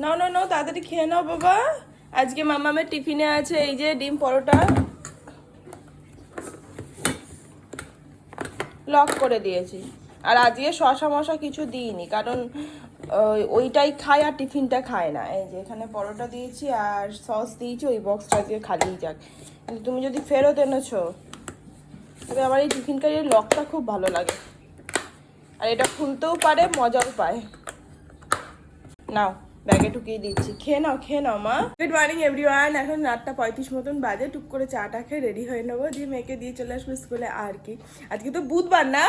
নাও নাও নাও তাড়াতাড়ি খেয়ে নাও বাবা। আজকে মামা মামামের টিফিনে আছে এই যে ডিম পরোটা। লক করে দিয়েছি। আর আজকে শশা মশা কিছু দিইনি, কারণ, ওই- ওইটাই খায় আর টিফিনটা খায় না। এই যে এখানে পরোটা দিয়েছি আর সস দিয়েছি, ওই বক্সটা দিয়ে খালিই যাক। কিন্তু তুমি যদি ফেরত এনেছো, তবে আমার এই টিফিন কারির লকটা খুব ভালো লাগে। আর এটা খুলতেও পারে, মজাও পায়। নাও। ব্যাগে ঢুকিয়ে দিচ্ছি। খেয়ে নাও খেয়ে নাও, মা। গুড মর্নিং এভরিওয়ান এখন রাতটা পঁয়ত্রিশ মতন বাজে। টুক করে চাটা খেয়ে রেডি হয়ে নেব। দিয়ে মেয়েকে দিয়ে চলে আসব স্কুলে আর কি। আজকে তো বুধবার না?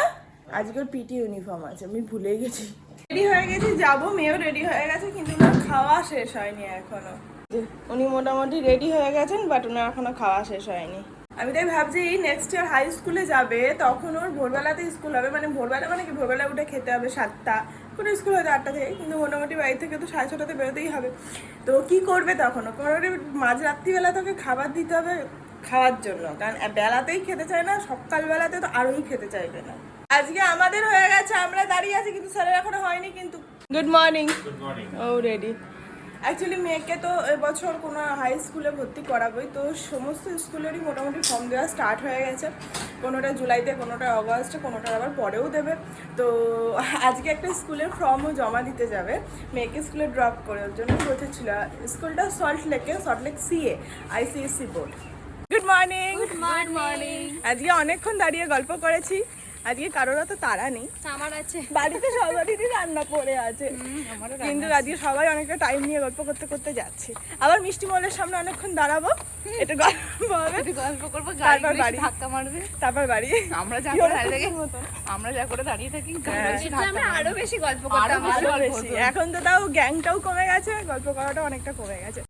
আজকে ওর পিটি ইউনিফর্ম আছে। আমি ভুলেই গেছি। রেডি হয়ে গেছি, যাব। মেয়েও রেডি হয়ে গেছে, কিন্তু ওনার খাওয়া শেষ হয়নি এখনও। উনি মোটামুটি রেডি হয়ে গেছেন বাট ওনার এখনও খাওয়া শেষ হয়নি। আমি তাই ভাবছি নেক্সট ইয়ার হাই স্কুলে যাবে তখন ওর ভোরবেলাতে স্কুল হবে। মানে ভোরবেলা মানে কি? ভোরবেলা উঠে খেতে হবে সাতটা। কোনো স্কুল হয়তো আটটা থেকে কিন্তু মোটামুটি বাড়ি থেকে তো সাড়ে ছটাতে বেরোতেই হবে। তো কি করবে তখন? কারণ মাঝ রাত্রিবেলা তোকে খাবার দিতে হবে খাওয়ার জন্য। কারণ বেলাতেই খেতে চায় না সকালবেলাতে তো আরোই খেতে চাইবে না। আজকে আমাদের হয়ে গেছে আমরা দাঁড়িয়ে আছি কিন্তু স্যারের এখনও হয়নি কিন্তু। গুড মর্নিং ও রেডি অ্যাকচুয়ালি মেয়েকে তো এবছর কোনো হাই স্কুলে ভর্তি করাবোই তো সমস্ত স্কুলেরই মোটামুটি ফর্ম দেওয়া স্টার্ট হয়ে গেছে। কোনোটা জুলাইতে কোনোটা অগস্টে কোনোটার আবার পরেও দেবে। তো আজকে একটা স্কুলের ফর্মও জমা দিতে যাবে। মেয়েকে স্কুলে ড্রপ করে ওর জন্য বসেছিল স্কুলটা সল্ট লেকে Salt Lake CA ICSE board good morning good morning আজকে অনেকক্ষণ দাঁড়িয়ে গল্প করেছি। আজকে কারোর তো তারা নেই। আমার আছে। বাড়িতে সবারই রান্না পড়ে আছে। কিন্তু আজকে সবাই অনেকটা টাইম নিয়ে গল্প করতে করতে যাচ্ছি। আবার মিষ্টি মলের সামনে অনেকক্ষণ দাঁড়াবো। এটা গল্প হবে। গল্প করব তারপর বাড়ি। ধাক্কা মারবে। তারপর বাড়ি। আমরা যা করে দাঁড়িয়ে থাকি আমরা যা করে দাঁড়িয়ে থাকি হ্যাঁ। আরও বেশি গল্প করতাম বেশি আরও বেশি। এখন তো তাও গ্যাংটাও কমে গেছে গল্প করাটাও অনেকটা কমে গেছে।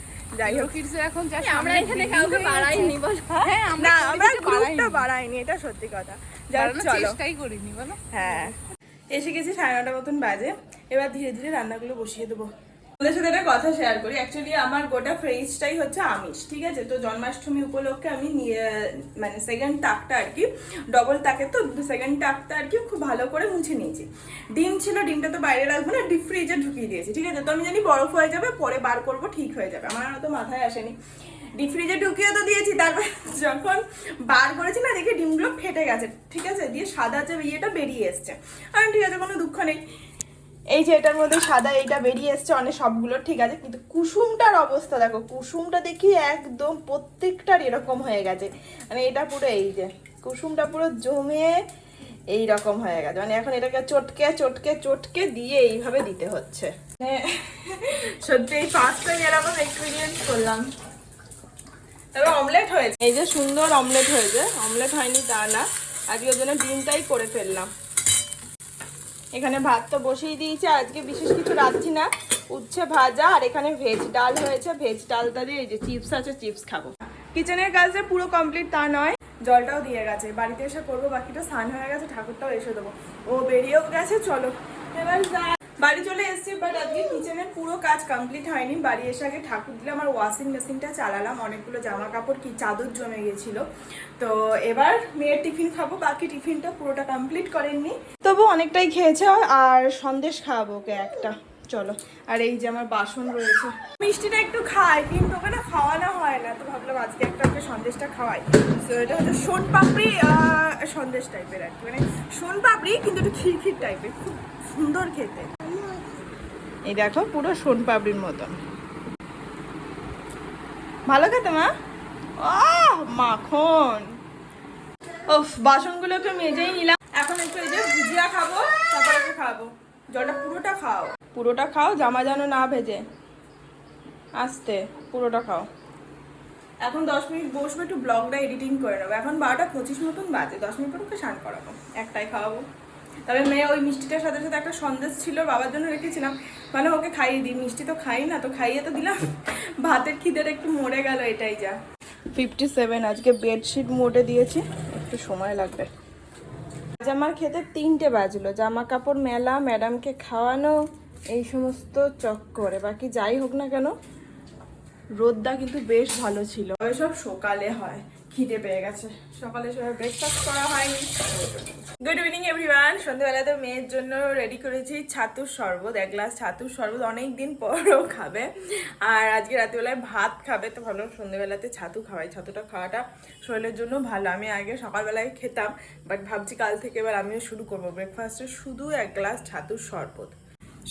যাই হোক। কিছু এখন যা আমরা এখানে কাউকে বাড়াইনি বলো। হ্যাঁ আমরা আমরা গ্রুপটা বাড়াইনি। এটা সত্যি কথা। যার চলো। চেষ্টাই করিনি বলো। হ্যাঁ। এসে গেছি সাড়ে নটা মতন বাজে। এবার ধীরে ধীরে রান্নাগুলো বসিয়ে দেবো। তোমাদের সাথে একটা কথা শেয়ার করি। অ্যাকচুয়ালি আমার গোটা ফ্রেজটাই হচ্ছে আমিষ, ঠিক আছে? তো জন্মাষ্টমী উপলক্ষে আমি মানে সেকেন্ড টাকটা আর কি ডবল তাকে তো সেকেন্ড টাকটা আর কি খুব ভালো করে মুছে নিয়েছি। ডিম ছিল, ডিমটা তো বাইরে রাখব না ডিপ ফ্রিজে ঢুকিয়ে দিয়েছি, ঠিক আছে? তো আমি জানি বরফ হয়ে যাবে, পরে বার করব, ঠিক হয়ে যাবে। আমার তো মাথায় আসেনি। ডিপ ফ্রিজে ঢুকিয়ে তো দিয়েছি, তারপর যখন বার করেছি না, দেখি ডিমগুলো ফেটে গেছে, ঠিক আছে? দিয়ে সাদা যে ইয়েটা বেরিয়ে এসছে। আর ঠিক আছে, কোনো দুঃখ নেই। এই যে এটার মধ্যে সাদা এইটা বেরিয়ে এসছে, অনেক সবগুলো, ঠিক আছে? কিন্তু কুসুমটার অবস্থা দেখো, কুসুমটা দেখি একদম প্রত্যেকটার এরকম হয়ে গেছে। মানে এটা পুরো এই যে, কুসুমটা পুরো জমে এই রকম হয়ে গেছে। মানে এখন এটাকে চটকে চটকে চটকে দিয়ে এইভাবে দিতে হচ্ছে। মানে সত্যি, এই ফার্স্ট এরকম এক্সপিরিয়েন্স করলাম। তবে অমলেট হয়েছে। এই যে সুন্দর অমলেট হয়েছে। অমলেট হয়নি তা না আজকে ওই জন্য ডিমটাই করে ফেললাম। এখানে ভাত তো বসিয়ে দিয়েছে, আজকে বিশেষ কিছু রাখছি না। উচ্ছে ভাজা আর এখানে ভেজ ডাল হয়েছে। ভেজ ডালটা দিয়ে এই যে চিপস আছে চিপস খাব। কিচেনের কাজ যে পুরো কমপ্লিট তা নয়। জলটাও দিয়ে গেছে। বাড়িতে এসে করব, বাকিটা স্নান হয়ে গেছে, ঠাকুরটাও এসে দেবো। ও বেরিয়েও গেছে, চলো। এবার বাড়ি চলে এসেছি বাট আজকে কিচেনের পুরো কাজ কমপ্লিট হয়নি। বাড়ি এসে আগে ঠাকুর দিলে আমার ওয়াশিং মেশিনটা চালালাম। অনেকগুলো জামা কাপড় কি চাদর জমে গেছিল। তো এবার মেয়ের টিফিন খাব, বাকি টিফিনটা পুরোটা কমপ্লিট করেননি। তবু অনেকটাই খেয়েছে আর সন্দেশ খাওয়াবো ওকে একটা। চলো, আর এই যে আমার বাসন রয়েছে। মিষ্টিটা একটু খাই, কিন্তু ওকে না খাওয়ানো হয় না। তো ভাবলাম আজকে একটা ওকে সন্দেশটা খাওয়াই। তো এটা হচ্ছে সোন পাপড়ি সন্দেশ টাইপের আর কি। মানে সোন পাপড়ি, কিন্তু একটু খিরখির টাইপের খুব সুন্দর খেতে। এই দেখো, পুরো সোন পাপড়ির মতন। ভালো খেতে, মা? আহ, মাখন। ওফ বাসনগুলোকে মেজেই নিলাম। এখন একটু এই যে ভুজিয়া খাব, তারপরে একটু খাব। জলটা পুরোটা খাও। পুরোটা খাও, জামা যেন না ভেজে। আস্তে, পুরোটা খাও। এখন দশ মিনিট বসবো, একটু ব্লগটা এডিটিং করে নেব। এখন বারোটা পঁচিশ মতন বাজে, দশ মিনিট পর ওকে স্নান করাবো। একটাই খাওয়াবো। তবে মেয়ে ওই মিষ্টিটার সাথে সাথে একটা সন্দেশ ছিল, বাবার জন্য রেখেছিলাম। মানে ওকে খাইয়ে দিই, মিষ্টি তো খাই না, তো খাইয়ে তো দিলাম। ভাতের খিদের একটু মরে গেল, এটাই যা। ফিফটি সেভেন আজকে বেডশিট মোটে দিয়েছি, একটু সময় লাগবে। আজ আমার খেতে তিনটে বাজলো জামা কাপড় মেলা ম্যাডামকে খাওয়ানো, এই সমস্ত চক্করে। বাকি যাই হোক না কেন রোদটা কিন্তু বেশ ভালো ছিল। সব সকালে হয়। খিদে পেয়ে গেছে। সকালে সবাই ব্রেকফাস্ট করা হয়নি। গুড ইভিনিং এভরিওয়ান সন্ধ্যাবেলাতে মেয়ের জন্য রেডি করেছি ছাতুর শরবত, এক গ্লাস ছাতুর শরবত। অনেক দিন পরও খাবে। আর আজকে রাত্রিবেলায় ভাত খাবে, তো ভাবলাম সন্ধ্যাবেলাতে ছাতু খাওয়াই। ছাতুটা খাওয়াটা শরীরের জন্য ভালো। আমি আগে সকালবেলায় খেতাম বাট ভাবছি কাল থেকে এবার আমিও শুরু করব ব্রেকফাস্টে শুধু এক গ্লাস ছাতুর শরবত।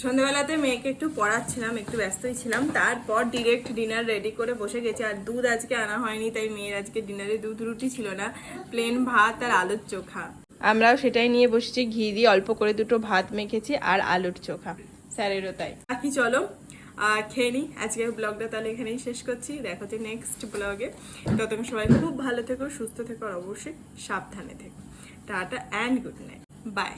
সন্ধ্যাবেলাতে মেয়েকে একটু পড়াচ্ছিলাম, একটু ব্যস্তই ছিলাম। তারপর ডিরেক্ট ডিনার রেডি করে বসে গেছি। আর দুধ আজকে আনা হয়নি, তাই মেয়ের আজকে ডিনারে দুধ রুটি ছিল না প্লেন ভাত আর আলুর চোখা। আমরাও সেটাই নিয়ে বসেছি, ঘি দিয়ে অল্প করে দুটো ভাত মেখেছি আর আলুর চোখা। স্যারেরও তাই। বাকি চলো। খেয়ে নিই আজকের ব্লগটা তাহলে এখানেই শেষ করছি। দেখো যে নেক্সট ব্লগে ততক্ষণ সবাই খুব ভালো থেকো, সুস্থ থেকো, আর অবশ্যই সাবধানে থেকো। Tata and good night bye